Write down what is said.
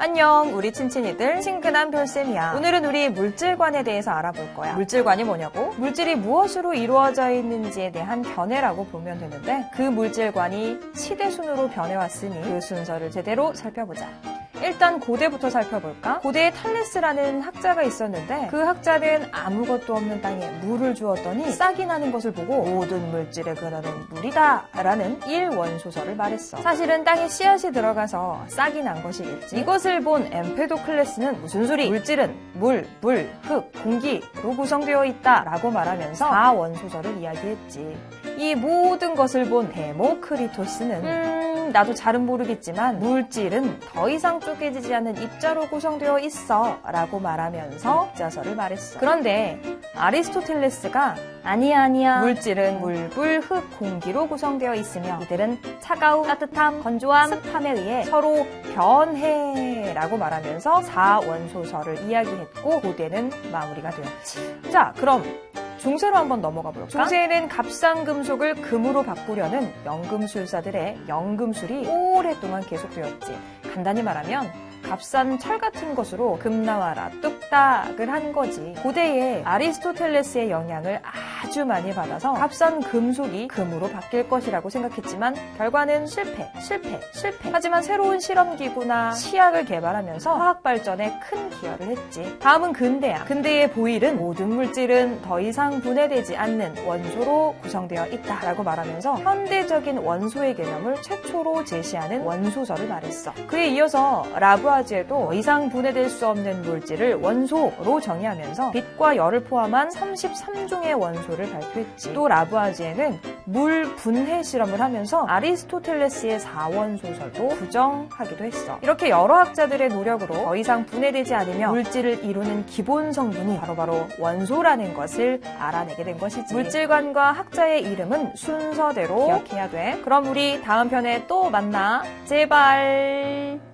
안녕, 우리 친친이들 친근한 별쌤이야. 오늘은 우리 물질관에 대해서 알아볼 거야. 물질관이 뭐냐고? 물질이 무엇으로 이루어져 있는지에 대한 견해라고 보면 되는데 그 물질관이 시대 순으로 변해왔으니 그 순서를 제대로 살펴보자. 일단 고대부터 살펴볼까? 고대에 탈레스라는 학자가 있었는데 그 학자는 아무것도 없는 땅에 물을 주었더니 싹이 나는 것을 보고 모든 물질의 근원은 물이다 라는 일원소설을 말했어. 사실은 땅에 씨앗이 들어가서 싹이 난 것이겠지. 이것을 본 엠페도클레스는 무슨 소리? 물질은 물, 물, 흙, 공기로 구성되어 있다 라고 말하면서 다원소설을 이야기했지. 이 모든 것을 본 데모크리토스는 음, 나도 잘은 모르겠지만 물질은 더 이상 쪼개지지 않는 입자로 구성되어 있어 라고 말하면서 입자설을 말했어. 그런데 아리스토텔레스가 아니야 아니야 물질은 물, 불, 흙, 공기로 구성되어 있으며 이들은 차가움, 따뜻함, 건조함, 습함에 의해 서로 변해 라고 말하면서 사원소설을 이야기했고 고대는 마무리가 되었지. 자 그럼 중세로 한번 넘어가 볼까? 중세에는 값싼 금속을 금으로 바꾸려는 연금술사들의 연금술이 오랫동안 계속되었지. 간단히 말하면 값싼 철 같은 것으로 금 나와라 뚝 딱을 한 거지. 고대에 아리스토텔레스의 영향을 아주 많이 받아서 값싼 금속이 금으로 바뀔 것이라고 생각했지만 결과는 실패, 실패, 실패. 하지만 새로운 실험기구나 치약을 개발하면서 화학 발전에 큰 기여를 했지. 다음은 근대야. 근대의 보일은 모든 물질은 더 이상 분해되지 않는 원소로 구성되어 있다라고 말하면서 현대적인 원소의 개념을 최초로 제시하는 원소설을 말했어. 그에 이어서 라브아지에도 더 이상 분해될 수 없는 물질을 원 소로 정의하면서 빛과 열을 포함한 33종의 원소를 발표했지. 또 라브아지에는 물 분해 실험을 하면서 아리스토텔레스의 4원 소설도 부정하기도 했어. 이렇게 여러 학자들의 노력으로 더 이상 분해되지 않으며 물질을 이루는 기본 성분이 바로바로 원소라는 것을 알아내게 된 것이지. 물질관과 학자의 이름은 순서대로 기억해야 돼. 그럼 우리 다음 편에 또 만나. 제발.